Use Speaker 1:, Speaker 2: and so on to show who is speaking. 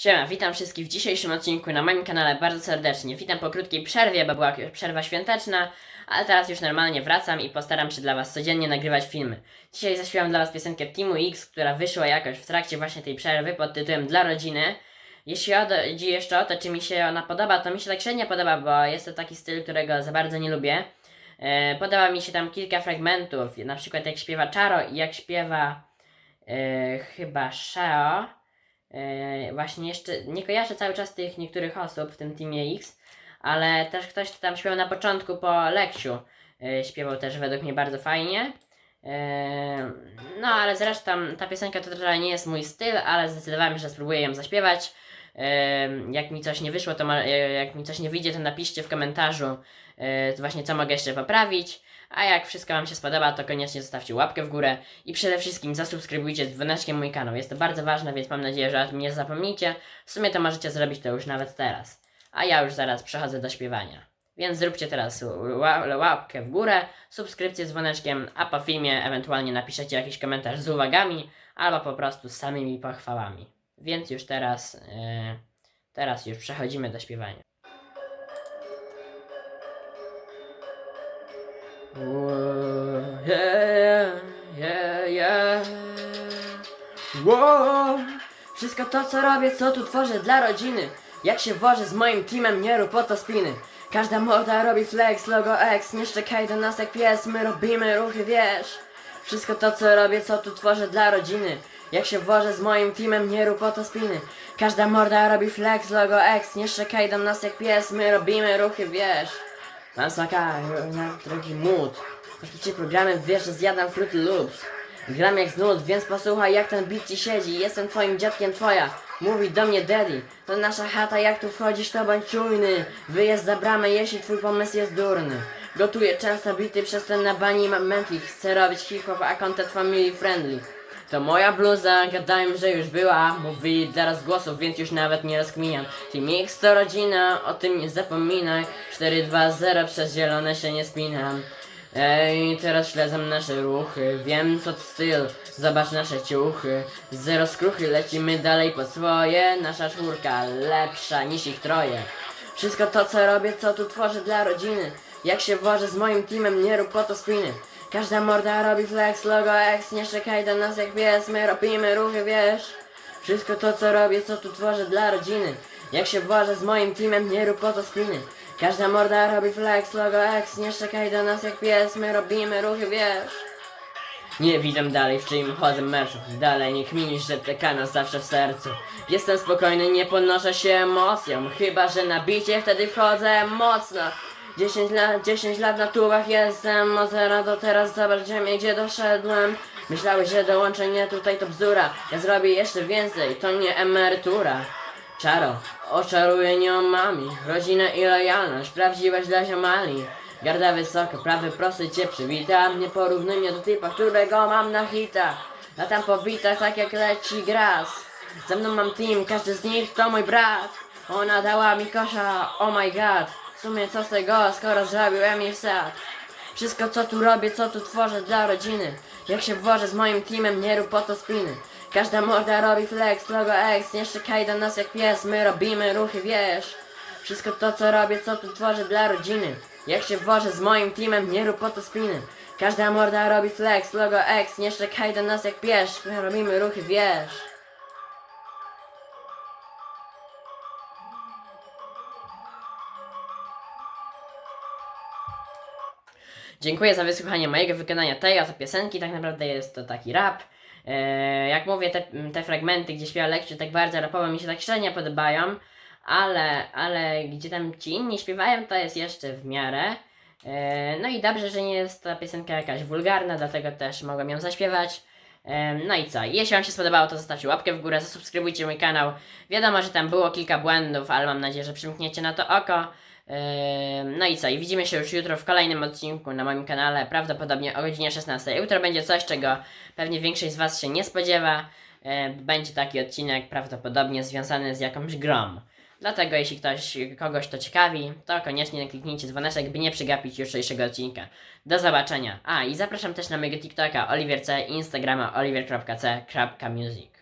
Speaker 1: Siema, witam wszystkich w dzisiejszym odcinku na moim kanale bardzo serdecznie. Witam po krótkiej przerwie, bo była przerwa świąteczna, ale teraz już normalnie wracam i postaram się dla Was codziennie nagrywać filmy. Dzisiaj zaśpiewam dla Was piosenkę Teamu X, która wyszła jakoś w trakcie właśnie tej przerwy pod tytułem Dla rodziny. Jeśli chodzi jeszcze o to, czy mi się ona podoba, to mi się tak średnio podoba, bo jest to taki styl, którego za bardzo nie lubię. E, podoba mi się tam kilka fragmentów, na przykład jak śpiewa Charo i jak śpiewa e, chyba Sheo. E, właśnie jeszcze nie kojarzę cały czas tych niektórych osób w tym Teamie X, ale też ktoś tam śpiewał na początku po Leksiu. E, śpiewał też według mnie bardzo fajnie. E, no ale zresztą ta piosenka to trochę nie jest mój styl, ale zdecydowałem, że spróbuję ją zaśpiewać. Jak mi coś nie wyszło, to ma, e, jak mi coś nie wyjdzie, to napiszcie w komentarzu e, właśnie co mogę jeszcze poprawić. A jak wszystko Wam się spodoba, to koniecznie zostawcie łapkę w górę i przede wszystkim zasubskrybujcie z dzwoneczkiem mój kanał. Jest to bardzo ważne, więc mam nadzieję, że o tym nie zapomnicie. W sumie to możecie zrobić to już nawet teraz. A ja już zaraz przechodzę do śpiewania. Więc zróbcie teraz ła- łapkę w górę, subskrypcję z dzwoneczkiem, a po filmie ewentualnie napiszecie jakiś komentarz z uwagami, albo po prostu z samymi pochwałami. Więc już teraz, e, teraz już przechodzimy do śpiewania. Yeah, yeah, yeah. Wszystko to co robię, co tu tworzę dla rodziny Jak się wożę z moim teamem, nie rób po to spiny Każda morda robi flex, logo X Nie szczekaj do nas jak pies, my robimy ruchy, wiesz Wszystko to co robię, co tu tworzę dla rodziny Jak się wożę z moim teamem, nie rób po to spiny Każda morda robi flex, logo X Nie szczekaj do nas jak pies, my robimy ruchy, wiesz. Mam smaka, na drogi mód Takie programy, wiesz, że zjadam Fruity Loops. Gram jak z nud, więc posłuchaj jak ten beat ci siedzi. Jestem twoim dziadkiem twoja. Mówi do mnie daddy. To nasza chata, jak tu wchodzisz to bądź czujny. Wyjazd za bramę, jeśli twój pomysł jest durny. Gotuję często bity przez ten na bani mętli Chcę robić hip-hop, a content family friendly to moja bluza, gadałem, że już była. Mówi dla głosów, więc już nawet nie rozkminiam. Team X to rodzina, o tym nie zapominaj. 4-2-0, przez zielone się nie spinam. Ej, teraz śledzę nasze ruchy. Wiem co to styl, zobacz nasze ciuchy. Zero skruchy, lecimy dalej po swoje. Nasza czwórka lepsza niż ich troje. Wszystko to co robię, co tu tworzę dla rodziny. Jak się wożę z moim teamem, nie rób po to spiny Każda morda robi flex, logo X Nie czekaj do nas jak pies, my robimy ruchy, wiesz. Wszystko to co robię, co tu tworzę dla rodziny. Jak się wożę z moim teamem, nie rób po to spiny. Każda morda robi flex, logo X Nie czekaj do nas jak pies, my robimy ruchy, wiesz. Nie widzę dalej, w czyim chodzę meczu Dalej nie kminisz, że TK nas zawsze w sercu. Jestem spokojny, nie podnoszę się emocją Chyba, że na bicie wtedy wchodzę mocno 10 lat, 10 lat na tubach jestem Od zera do teraz zobacz ziemię, gdzie doszedłem. Myślałeś, że dołączenie tutaj to bzdura. Ja zrobię jeszcze więcej, to nie emerytura. Czaro, oczaruję nią mami Rodzinę i lojalność, prawdziwość dla ziomali. Garda wysoko, prawy prosty cię przywita Nie porównuj mnie do typa, którego mam na hita Latam po bitach tak jak leci gras. Ze mną mam team, każdy z nich to mój brat. Ona dała mi kosza, oh my god W sumie co z tego, skoro zrobiłem jej wsad Wszystko co tu robię, co tu tworzę dla rodziny. Jak się włożę z moim teamem, nie rób po to spiny. Każda morda robi flex, logo X Nie szczekaj do nas jak pies, my robimy ruchy, wiesz. Wszystko to co robię, co tu tworzę dla rodziny. Jak się włożę z moim teamem, nie rób po to spiny. Każda morda robi flex, logo X Nie szczekaj do nas jak pies, my robimy ruchy, wiesz Dziękuję za wysłuchanie mojego wykonania tej oto piosenki. Tak naprawdę jest to taki rap. E, jak mówię, te, te fragmenty, gdzie śpiewa lekcje, tak bardzo rapowo mi się tak średnio podobają, ale, ale gdzie tam ci inni śpiewają, to jest jeszcze w miarę. E, no i dobrze, że nie jest ta piosenka jakaś wulgarna, dlatego też mogłem ją zaśpiewać. E, No i co? Jeśli Wam się spodobało, to zostawcie łapkę w górę, zasubskrybujcie mój kanał. Wiadomo, że tam było kilka błędów, ale mam nadzieję, że przymkniecie na to oko. No i co, i widzimy się już jutro w kolejnym odcinku na moim kanale, prawdopodobnie o godzinie 16. Jutro będzie coś, czego pewnie większość z Was się nie spodziewa. Będzie taki odcinek prawdopodobnie związany z jakąś grą. Dlatego jeśli ktoś, kogoś to ciekawi, to koniecznie kliknijcie dzwoneczek, by nie przegapić jutrzejszego odcinka. Do zobaczenia. A, i zapraszam też na mojego TikToka Oliver C i Instagrama oliver.c.music.